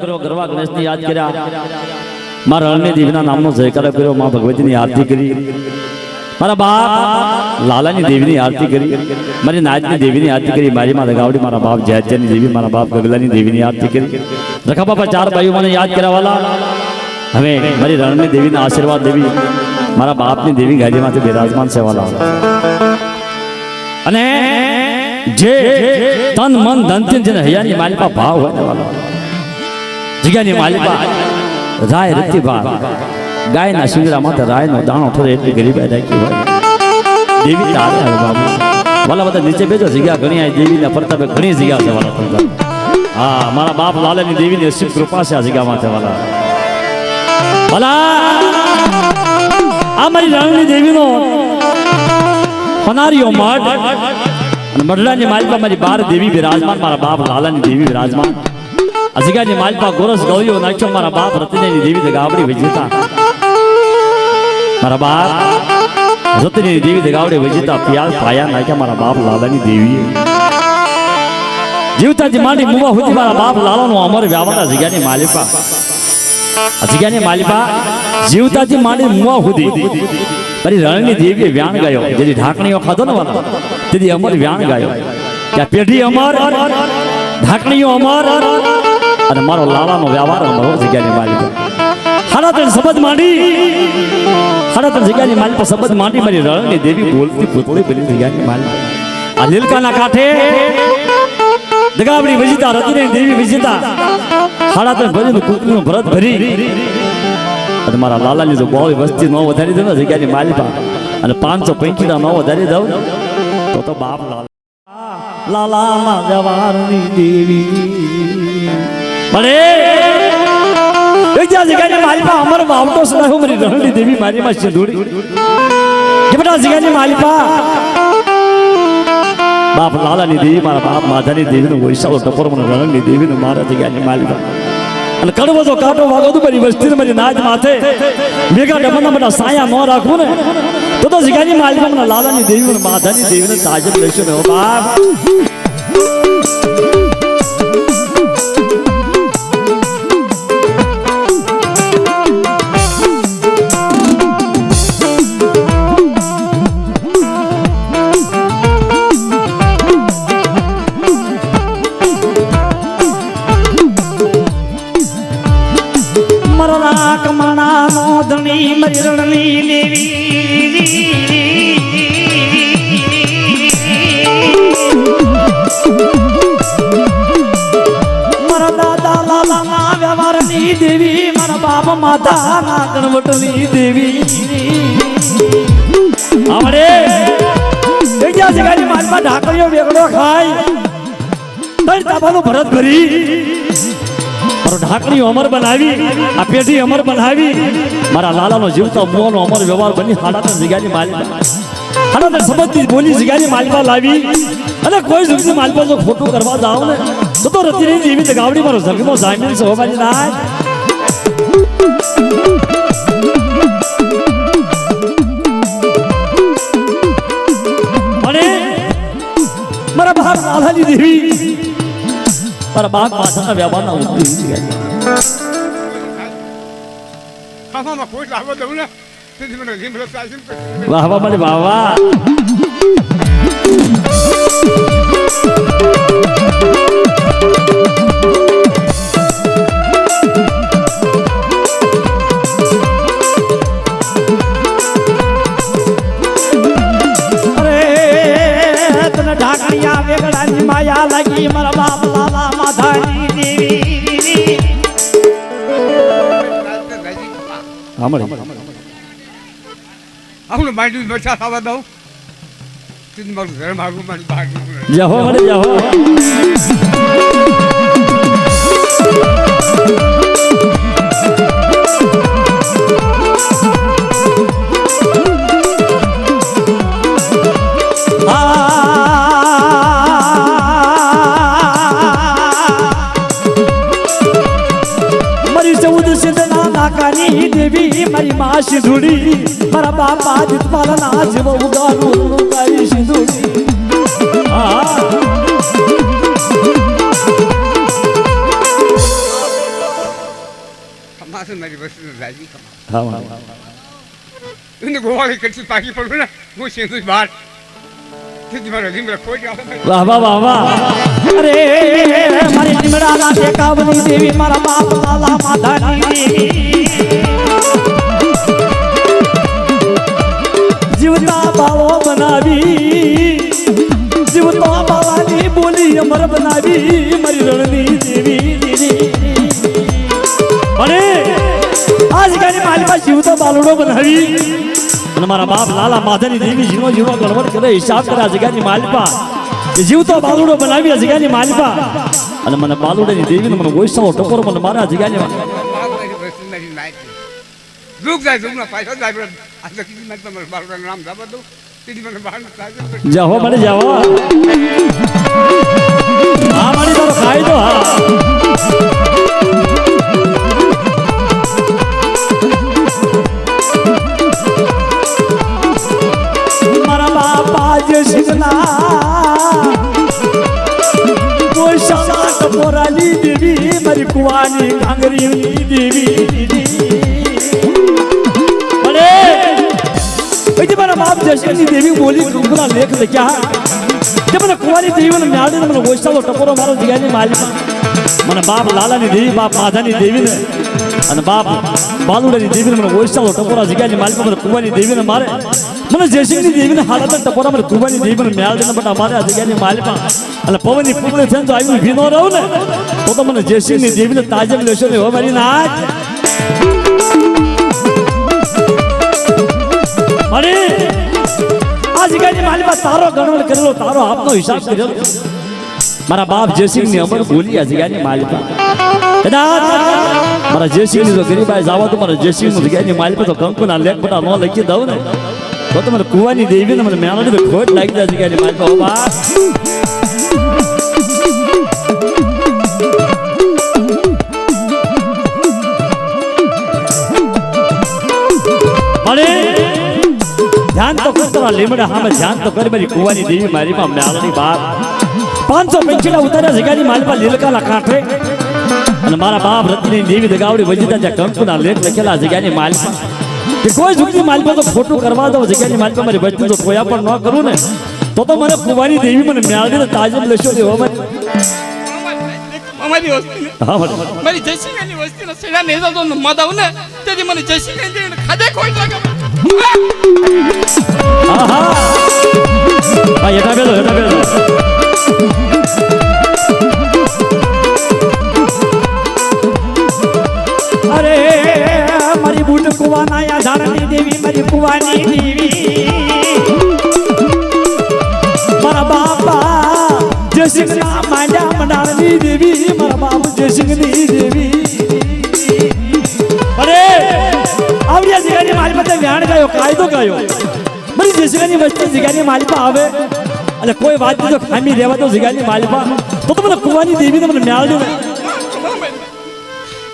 માતાજીનો જયકારો કર્યો ગરવા ગણેશને યાદ કર્યા મારા અન્ય દેવીના નામનો જયકારો કર્યો મા ભગવતીની આરતી કરી મારા બાપ લાલાની દેવીની આરતી કરી મારી નાચની દેવીની આરતી કરી મારી માં ગાવડી મારા બાપ જયત્યાની દેવી મારા બાપ ગગલાની દેવીની આરતી કરી રખા બાપા ચાર ભાઈઓ મને યાદ કર્યા વાલા હવે મારી રણની દેવીના આશીર્વાદ દેવી મારા બાપની દેવી ગાદીમાંથી બિરાજમાન છે વાલા અને જે તન મન ધનથી જેને હૈયાની માલિકા ભાવ હોય ને વાલા જગ્યાની માલિકા રાય રતી ભાવ ગાયના શિંગડા માથે રાયનો દાણો થોડો એટલી ગરીબાઈ રાખી હોય. દેવી તારે આવે બાબુ વાલા બધા નીચે બેજો જગ્યા ઘણી આ દેવીના પ્રતાપે ઘણી જગ્યા છે વાલા પ્રતાપ. હા મારા બાપ લાલાની દેવીની અસીમ કૃપા છે આ જગ્યા માથે વાલા. વાલા આ મારી રાણીની દેવીનો પનારીઓ મઠ અને મઢડાની માલિકા મારી બાર દેવી બિરાજમાન મારા બાપ લાલાની દેવી બિરાજમાન. આ માલપા ગોરસ ગળ્યો નાખ્યો મારા બાપ રતિની દેવી ગાવડી વિજેતા મારા બાપ રતિની દેવી ગાવડી વિજેતા પિયાલ પાયા નાખ્યા મારા બાપ લાલાની દેવી. જીવતાજી માંડી મુવા સુધી મારા બાપ લાલાનો અમર વ્યાવાના જગ્યાની માલિકા આ જગ્યાની માલિકા જીવતાજી માંડી મુવા સુધી મારી રણની દેવીએ વ્યાણ ગાયો. જેની ઢાંકણીઓ ખાધો ને વાલા, તેથી અમર વ્યાણ ગાયો. ત્યાં પેઢી અમર, ઢાંકણીઓ અમર. અને મારો લાલાનો વ્યવહાર અમારો જગ્યાની માલિક. સાડા ત્રણ શબ્દ માંડી. સાડા ત્રણ જગ્યાની માલિક શબ્દ માંડી. મારી રણની દેવી બોલતી પૂતળી બની જગ્યાની માલિક. આ લીલકાના કાંઠે દગાવડી વિજેતા રતિને દેવી વિજેતા, સાડા ત્રણ ભરીનું કુકનું ભરત ભરી. અને મારા લાલાની જો બહુ વસ્તી ન વધારી દઉં ને જગ્યાની માલિકા અને પાંચસો પંચીના ન વધારી દઉં, તો તો બાપ લાલા. લાલાના જવાની દેવી. ભલે એક જ્યાં જગ્યાની માલિકા અમર વાવતો સદા હું મારી રણની દેવી મારી માં સિંધુડી. કે બેટા જગ્યાની માલિકા બાપ લાલાની દેવી, મારા બાપ માધાની દેવીનો વૈશાળો ટપોર મને રણની દેવીનો મારા જગ્યાની માલિકા અને કડવો તો કાંટો વાગો તો મારી વસ્તી મારી નાચ માથે મેઘા ડબના બધા સાયા ન રાખવું ને, તો તો જગ્યાની માલિકા મને લાલાની દેવી માધાની દેવીને તાજબ લેશો ને બાપ. બાપ માતા ના ગણવટની દેવી. આવડે. એક જ્યાં જગ્યાની માલમાં ઢાકરીઓ વેગડો ખાય. તઈ તાબાનું ભરત ભરી. મારો ઢાકણી અમર બનાવી, આ પેઢી અમર બનાવી. મારા લાલાનો જીવતો મોનો અમર વ્યવહાર બની હાડાના જગ્યાની માલિકા હાડાના સમજતી બોલી જગ્યાની માલિકા લાવી. અને કોઈ જગ્યાની માલિકા જો ખોટું કરવા જાવ ને, તો તો રતિની જેવી ગાવડી મારો જગનો જામીન મારી નાય. લાલાની દેવી. મારા બાપ માથાના વ્યવહારના ઉદ્દેશ દઉં ને? તેથી મને વાહ વાહ મારી વાહ લાગી મારા બાપ લાલા માથાની દેવી. આપણે માંડવી મરચા ખાવા દઉં. તેથી મારું ઘર મારી બહાર જહો જહો મારી માં સિંધુડી મારા બાપા જીતમાલા ના જીવ ઉગારું. ગાઈ સિંધુડી. વસ્તુ રાજી કમા હા હા. ગોવાળી કરતી પાકી પડું ને હું સિંધુ બહાર તેથી મારો લીમડો ખોઈ ગયો વાહ વાહ વાહ વાહ. અરે મારી નિમડાના ટેકાવની દેવી મારા બાપ લાલા માધાની. બોલી અમર બનાવી, મારી રણની દેવી અને આજ જગ્યાની મારી પાસે જીવતો બાલડો બનાવી. અને મારા બાપ લાલા માધવની દેવી જીવો જીવો ગણવટ કરે, હિસાબ કરે આ જગ્યાની માલિપા જીવતો બાલુડો બનાવી આ જગ્યાની માલિપા અને મને બાલુડાની દેવીને મને ગોઈસાઓ ટકોરો મને મારા જગ્યાની રૂપ જાય દુઃખના પાછો જાય આ તો કીધી મેં તમારું નામ જવા દઉં. તેથી મને જાઓ હા, મારી તારો ખાઈ દો, હા. મારા બાપા જે શિવના, કોઈ શાંત પોરાની દેવી, મારી કુવાની કાંગરીની દેવી પછી મારા બાપ જશની દેવી બોલી કંકુના લેખ લખ્યા કે મને કુવાની દેવીને મ્યાડીને મને ગોઈસાલો ટકોરો મારો જગ્યાની માલિકા મને બાપ લાલાની દેવી, બાપ માધાની દેવીને અને બાપ બાલુડાની દેવીને મને ઓછાલો ટકોરા જગ્યાની માલિકા મને કુવાની દેવીને મારે. મને જયસિંહની દેવીને હાલત ટકોરા મને કુવાની દેવીને મેળ દેને બટા મારે આ જગ્યાની માલિકા અને પવનની પુગળે થઈને તો આવી ભીનો રહું ને, તો તો મને જયસિંહની દેવીને તાજબ લેશો ને હો મારી નાચ અને આ જગ્યાની પાસે તારો ગણવડ કરેલો, તારો આપનો હિસાબ કર્યો. મારા બાપ જયસિંહની અમર બોલી આ જગ્યાની માલિકા કદાચ મારા જયસિંહની જો ગરીબાઈ જાવ તો મારા જયસિંહની જગ્યાની માલિકા તો કંકુના લેખ બધા ન લખી દઉં ને. તો તો મને કુવાની દેવીને મને મેળાની તો ખોટ લાગી જાય જગ્યાની માલિકા ધ્યાન તો કરતા લીમડા હામે ધ્યાન તો કરી મારી કુવાની દેવી મારી માં મેળાની બાપ. પાંચસો પંચીના ઉતાર્યા જગ્યાની માલિકા લીલકાના કાંઠે. અને મારા બાપ રત્ની દેવી દગાવડી વજીતા ત્યાં કંકુના લેખ લખેલા જગ્યાની માલિકા કે કોઈ જુગની માલિકા તો ખોટું કરવા દો જગ્યાની માલપા મારી વચન તો કોઈ પણ ન કરું ને તો તો મને કુવાની દેવી મને મેળવી તાજમ લેશો દેવો હો અમારી વસ્તી હા મારી મારી જયસિંહની વસ્તીનો સેડા ને તો મદાવ ને તેથી મને જયસિંહ ખાધે કોઈ લાગે હા હા હા એટા બેલો એટા બેલો અરે, મારી બુટ કુવાના યા ધારણી દેવી, મારી કુવાની દેવી. મારા બાપા જયસિંહના માંડ્યા, મંડાળની દેવી. કાયદો કયો મારી જયસિંહની વસ્તી જીગાની માલિપા આવે. અને કોઈ વાત જો ખામી રહેવા તો જીગાની માલિપા તો તો મને કુવાની દેવીને મને ન્યાળ દે ને.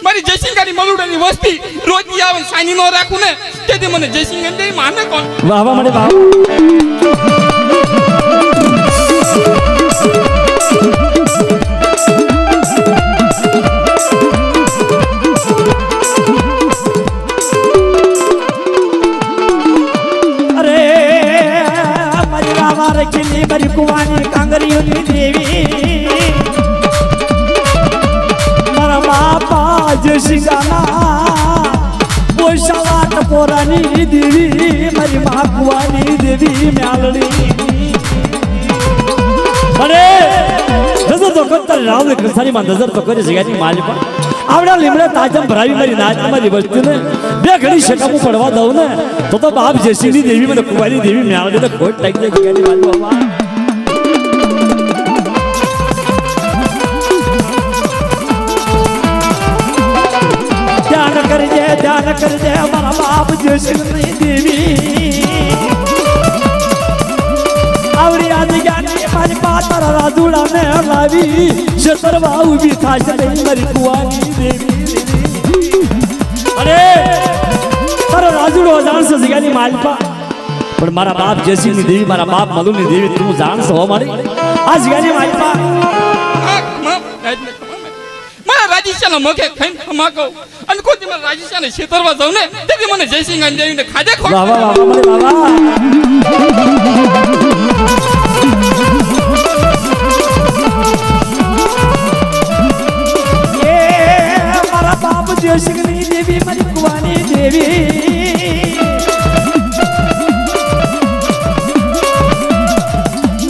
મારી જયસિંહની મલુડાની વસ્તી રોજ આવે સાની નો રાખું ને. તેથી મને જયસિંહ દેવી માને કોણ? વાહ વાહ મને વાહ. દેવી, મારી મા કુવાની દેવી મ્યાલડી. અરે, નજર તો કરતા રાવલે કૃષ્ણાની નજર તો કરી જગ્યાની પણ. આવડા લીમડે તાજમ ભરાવી મારી નાચ મારી વસ્તુને. બે ઘડી શકામું પડવા દઉં ને, તો તો બાપ જયસિંહની દેવી મને કુવારી દેવી મેળવી તો ખોટ લાગી જાય જગ્યાની માલ ધ્યાન આવડી આદિ જ્ઞાની મારી પાતર રાજુડા ને લાવી શતરવા ઊભી થાશે મારી કુવાની દેવી અરે તારો રાજુડો જાણશે જગ્યાની માલપા પણ મારા બાપ જયસિંહની દેવી મારા બાપ મલુની દેવી તું જાણશો હો મારી આ જગ્યાની માલપા આ ખમા, મોકે ખાઈને ખમા કહું. અને કોઈ દી મને રાજેશાને છેતરવા જાવ ને તેથી મને જયસિંહ દેવીને ખાધે ખોટ. વાહ વાહ વાહ મને બાબા એ મારા બાપ જયસિંહની દેવી મારી કુવાની દેવી.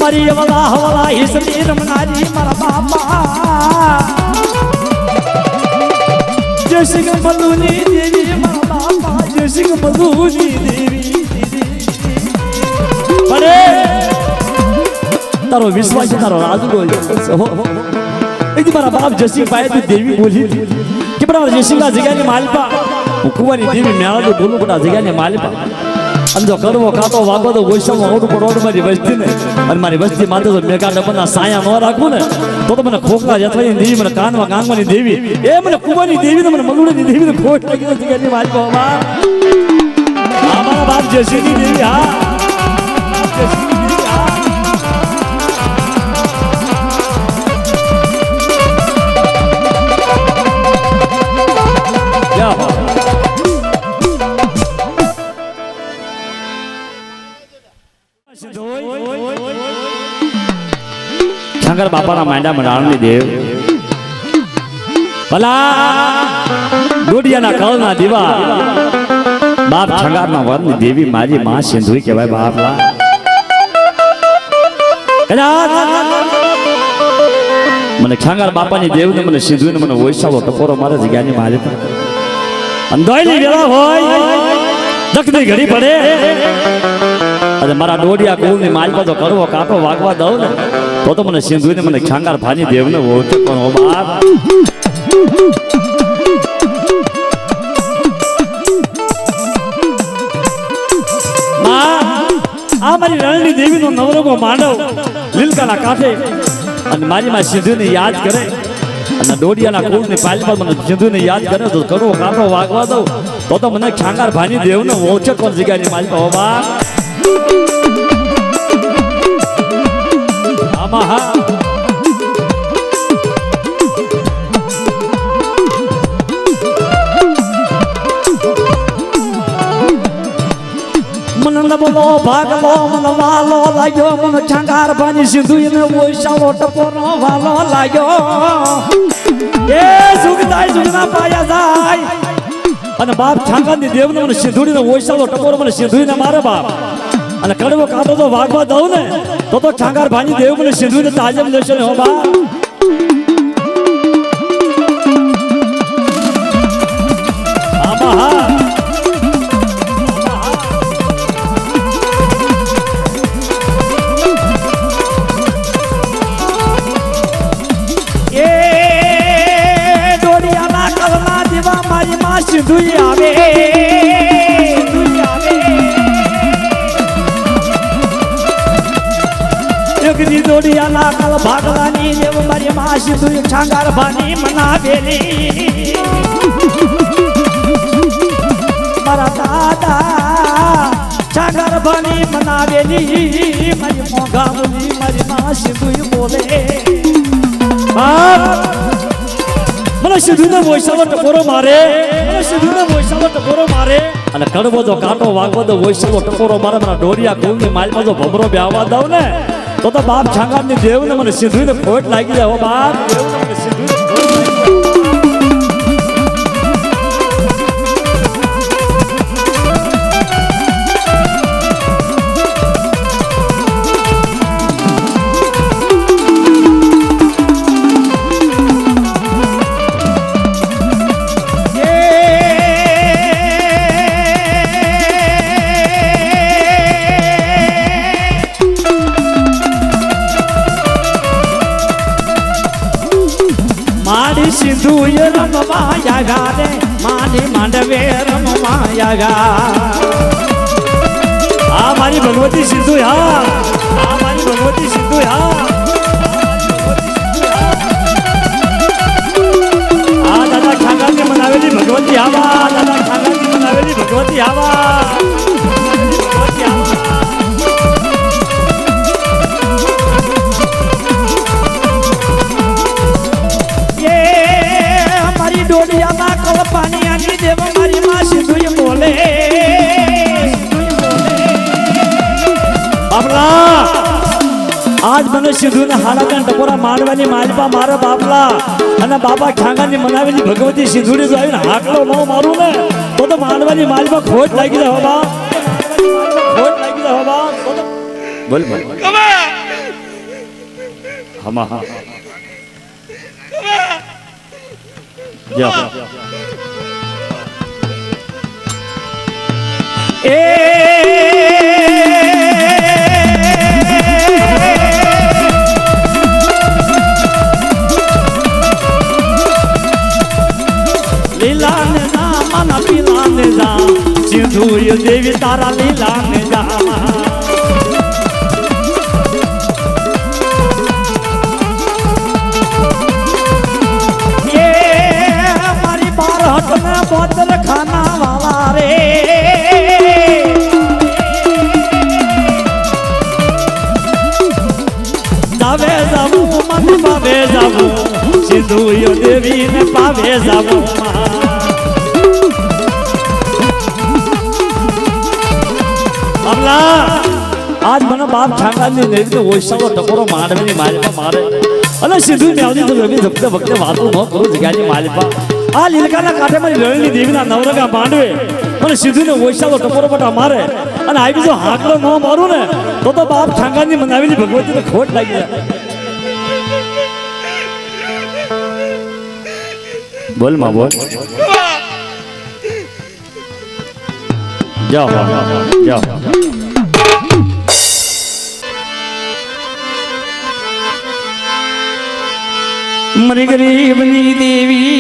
મારી વલા હવલા હિસની રમનારી મારા બાપા. જયસિંહ મધુની દેવી બાપા જયસિંહ મધુની દેવી. અરે તારો વિશ્વાસ તારો રાજ બોલ એથી મારા બાપ જયસિંહ પાય તું દેવી બોલી કે પણ જયસિંહના જગ્યાની માલપા હું કુંવારી દેવી મેળા તો બોલું પણ જગ્યાની માલિપા અને જો કરવો કાતો વાગો તો ઓઢું પણ ઓઢ મારી વસ્તી ને અને મારી વસ્તી માથે તો મેઘા ડબ્બાના સાયા ન રાખવું ને, તો તો મને ખોખલા જથવાની દેવી, મને કાનમાં ગાંગવાની દેવી. એ મને કુવાની દેવી ને મને મલુડીની દેવી ને ખોટ લાગી નથી જગ્યાની વાત બાપ આ મારા બાપ જયસિંહની દેવી, હા. શંકર બાપાના માંડા મંડાણની દેવ ભલા ગુડિયાના કળના દીવા બાપ છંગારના વરની દેવી મારી માં સિંધુઈ કહેવાય બાપલા મને છાંગાર બાપાની દેવને મને સિંધુને મને વૈશાવો ટકોરો મારે જગ્યાની મારે અંધોયની વેળા હોય, દખની ઘડી પડે. અને મારા ડોડિયા કુળની માલપા તો કરવો કાંટો વાગવા દઉં ને. તો તો મને સિંધુને મને છાંગાર ભાની દેવને ઓળખે પણ ઓ બાપ આ મારી રણની દેવીનો નવરંગો માંડવ લીલકાના કાંઠે અને મારી માં સિંધુને યાદ કરે અને ડોડિયાના કુળની પાલમાં મને સિંધુને યાદ કરે તો કરો કાંટો વાગવા દઉં તો તો મને ખાંગાર ભાની દેવને ઓળખે કોણ જગ્યાની માલિક હોવા આમાં નબળો ભાગલો મને વાલો લાગ્યો મને છાંગાર ભાની સીધું એને ઓઈશાળો ટપોરો વાલો લાગ્યો એ સુખદાય સુખના પાયા જાય અને બાપ છાંગાની દેવને મને સિંધુડીને ઓઈશાળો ટપોરો મને સિંધુડીને મારે બાપ અને કડવો કાંટો તો વાગવા દઉં ને, તો તો છાંગાર ભાની દેવ મને ને તાજમ લેશે ને હો માં સિંધુઈ આવે. ડોડિયાના કલ ભાગવાની દેવ મારી માં સિંધુઈ છાંગાર ભાની મારા દાદા છાંગાર ભાની મનાવેલી. મારી મોંઘા બોલી મારી માં સિંધુઈ બોલે. મને સિદ્ધુને મારે. મને સિદ્ધુને વૈશાલો ટકોરો મારે. અને કડવો તો કાંટો વાગવો તો વૈશાલો ટકોરો મારે. મારા ડોરિયા કુલની માલમાં જો ભમરો આવવા દઉં ને. તો તો બાપ છાંગારની દેવને મને સિદ્ધુને ખોટ લાગી જાય બાપ. દેવને મને સિદ્ધુને સિંધુ રમવા આવ્યા રે મારી માંડવે રમવા આવ્યા. આ મારી ભગવતી સિંધુ હા આ મારી ભગવતી સિંધુ હા આ દાદા ખાગાની મનાવેલી ભગવતી આવા દાદા ખાગાની મનાવેલી ભગવતી આવા. સિંધુ ને હાલાકા ટકોરા માંડવાની માલપા મારા બાપલા. અને બાબા ખાંગાની મનાવેલી ભગવતી સિંધુડી જો આવીને હાકલો ન મારું ને. તો તો માંડવાની માલપા ખોટ લાગી જાય બાબા. ખોટ લાગી જાય હો બા તો તો બોલ બોલ. કમા હમા હા જા લીલા દેવી તારા લીલા ને જા મારી બાર હટ ને બોતલ ખાના વાળા રે. જાવે જાવું મન પાવે જાવું, સિંધુ દેવી ને પાવે જાવું. બાબલા આજ મને બાપ ઠાકાની નહીં તો ઓછાનો ટકોરો માંડવીની માલિપા મારે. અને સીધું મેળવી તો રવિ વખતે વખતે વાતો ન કરું જગ્યાની માલિપા આ લીલકાના કાંઠે મારી રણની દેવીના નવરગા માંડવે. અને સીધું ને ઓછાનો ટકોરો બટા મારે. અને આવી જો હાકડો ન મારું ને, તો તો બાપ ઠાકાની મનાવેલી ભગવતીને ખોટ લાગી જાય. બોલમાં, બોલ. જાઓ જાઓ મરી ગરીબની દેવી.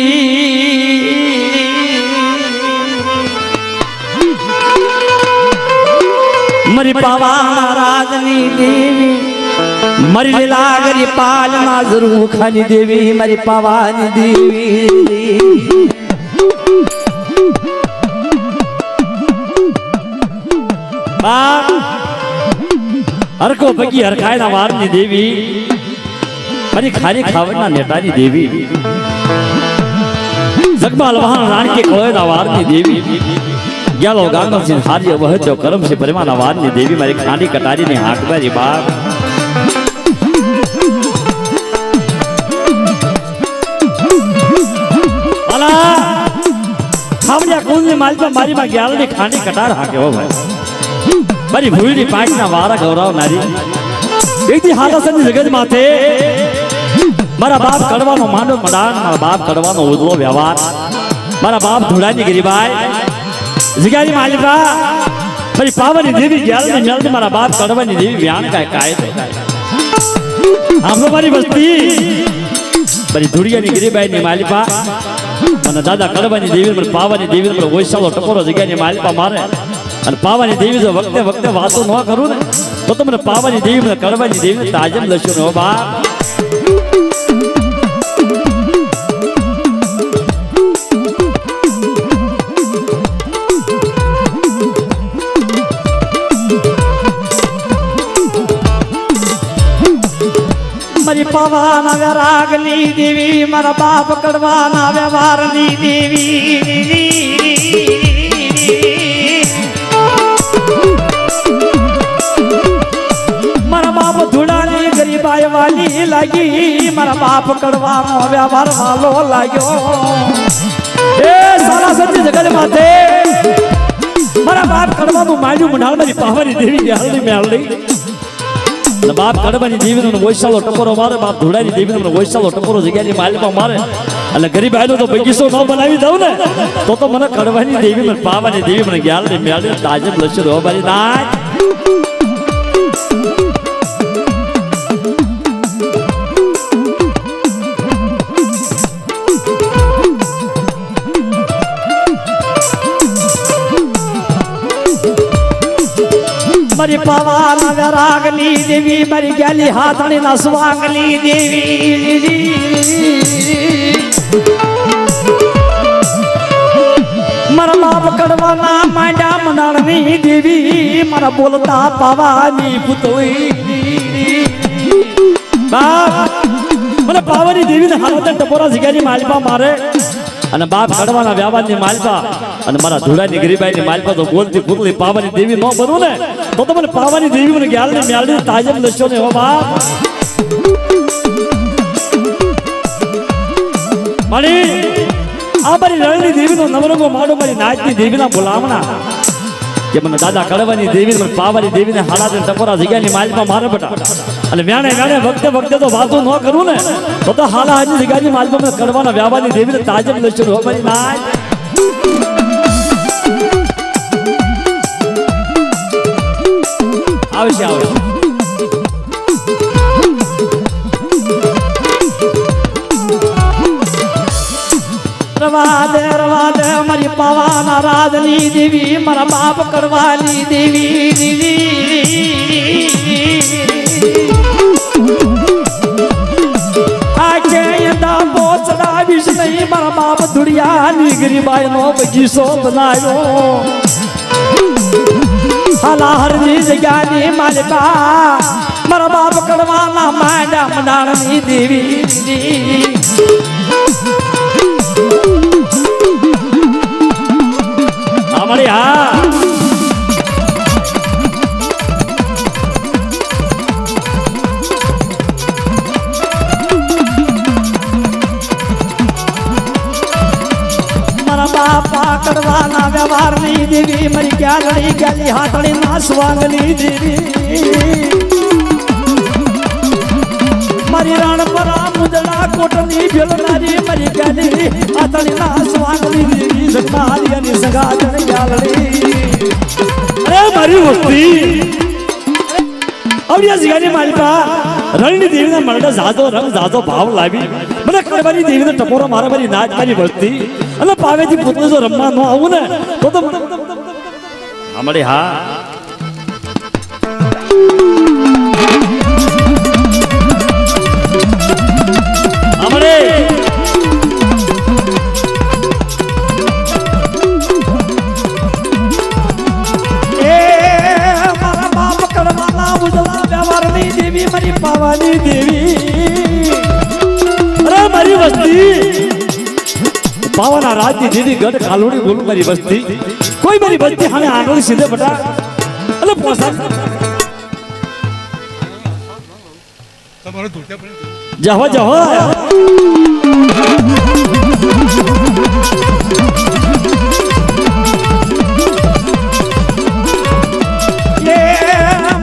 મરી પાવા રાજની દેવી. મરી લીલા ગરી પાલના જરૂર ખાની દેવી. મરી પાવાની દેવી. બાપ હરકો પગી હરખાયના વારની દેવી. મારી ખારી ખાવડના નેતાની દેવી. જગમાલ વહાણ રાણકી કળોયના વારની દેવી. ગ્યાલો ગાંગમસિંહ હાર્ય વહજો છે પરિમાના વારની દેવી. મારી ખાંડી કટારીની હાક મારી બાપ ખાવડિયા કુંજની માલપા મારી માં ગ્યાલની ખાંડી કટાર હાકે હો ભાઈ. મારી ભૂલની પાકના વારા ગૌરવનારી એકથી હાલાસનની જગત માથે. મારા બાપ કડવાનો માંડો મડાન મારા બાપ કડવાનો ઉજળો વ્યવહાર. મારા બાપ ધૂળાની ગિરિભાઈ જગ્યાની માલિકા, મારી પાવાની દેવી ગ્યાલની મેલની મારા બાપ કડવાની દેવી વ્યાણ કાય કાય આમ મારી વસ્તી. મારી ધુડિયાની ગરીબાઈની માલિપા મને દાદા કડવાની દેવી મને પાવાની દેવી મને ઓછાલો ટકોરો જગ્યાની માલિપા મારે. અને પાવાની દેવી જો વખતે વખતે વાતો ન કરું ને, તો તમને પાવાની દેવી કડવાની દેવી તાજમ લસ્યો ને, હો બાપ મારી પવાના વ્યરાગની દેવી મારા બાપ કડવાના વ્યવહારની દેવી મારા બાપ ધૂળાની ગરીબાઈ વાલી લાગી મારા બાપ કડવાનો વ્યવહાર વાલો લાગ્યો એ સારા સચ્ચી જગત માથે મારા બાપ કડવાનું માંડ્યું મંડાળ મારી પાવાની દેવી ગયાલની મેળડી અને બાપ કડવાની દેવીનો વૈશાલો ટકોરો મારે, બાપ ધોડાની દેવીનો ઓછાલો ટકોરો જગ્યાની માલમાં મારે. એટલે ગરીબ આયનો તો બગીચો ન બનાવી દઉં ને. તો તો મને કડવાની દેવી, મને પાવાની દેવી, મને ગયા મેળડી તાજે લસ્યો રોબારી નાચ મારી પવાના વ્યરાગની દેવી, મારી ગેલી હાથણી ના સ્વાંગલી દેવી. મારા બાપ કરવાના માંડા મનાળની દેવી, મારા બોલતા પાવાની પુતોઈ બાપ, મને પાવાની દેવીને હાલત ટપોરા શીખ્યાની માલપા મારે. અને બાપ કડવાના વ્યાવાની માલપા અને મારા ધૂળાની ગરીબાઈની માલપા તો બોલતી પૂરલી પાવાની દેવી ન બનવું ને. તો તમને મને પાવાની દેવી મને ગ્યાલની મ્યાલની તાજમ લસ્યો ને હો બાપ મારી આ મારી રણની દેવીનો નવરંગો માડો મારી નાચની દેવીના બોલામણા કે મને દાદા કડવાની દેવી મને પાવાની દેવીને હાડા ને ટકોરા જગ્યાની માલમાં મારે બટા અને વ્યાણે વ્યાણે વખતે વખતે તો વાતો ન કરું ને તો તો હાલા હાજી જગ્યાની માલમાં કડવાના વ્યાવાની દેવીને તાજબ લઈશું હો મારી નાચ આવશે આવશે રવા દે રવા દે મારી પવાના રાજની દેવી મારા બાપ કરવાની દેવી દેવી આ કે યદા પહોંચડાવીશ નહીં મારા બાપ ધુડિયાની ગરીબાઈનો બગીચો બનાવ્યો હાલાહરની જગ્યાની માલિકા મારા બાપ કડવાના માંડા દેવી દેવી અમારી હા. દેવી મારી ક્યાલડી ક્યાલી હાથળી ના સ્વાંગલી દેવી મારી રાણપરા મુદડા કોટની ભેલનારી મારી ક્યાલી હાથળી ના સ્વાંગલી દેવી સગમારી અને સગાજણ ક્યાલડી અરે મારી વસ્તી. આવડિયા જગ્યાની માલિકા રણની દેવીના મરડા ઝાઝો રંગ, જાજો ભાવ લાવી. મને કડવાની દેવીને ટપોરો મારા મારી નાચ મારી વસ્તી અને પાવેથી પોતે જો રમવા ન આવું ને, તો તો અમારી હા. દેવી, મારી પાવાની દેવી. વસ્તી. પાવાના રાજની દીદી ગઢ કાલોડી બોલું, મારી વસ્તી. કોઈ મારી વસ્તી હાને આગળ સીધે બટા એટલે પોસા તમારો ધોત્યા પણ જહો જહો.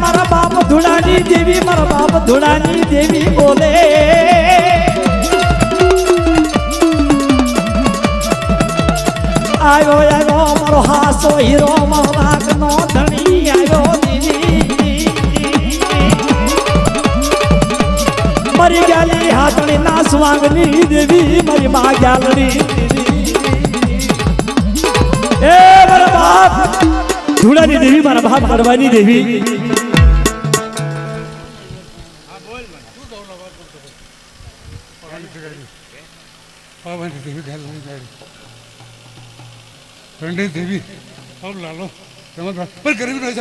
મારા બાપ ધુડાની દેવી મારા બાપ ધુડાની દેવી બોલે. આવ્યો આવ્યો મારો હાસો હીરો મારો રાગનો ધણી આવ્યો મરી ગાલી હાથણી ના સ્વાંગની દેવી, મરી મા ગાલડી એ મારા બાપ, ધૂળાની દેવી, મારા બાપ કરવાની દેવી. પાવાની દેવી ઘેર રંડે દેવી. સબ લાલો. રમત પણ ગરીબી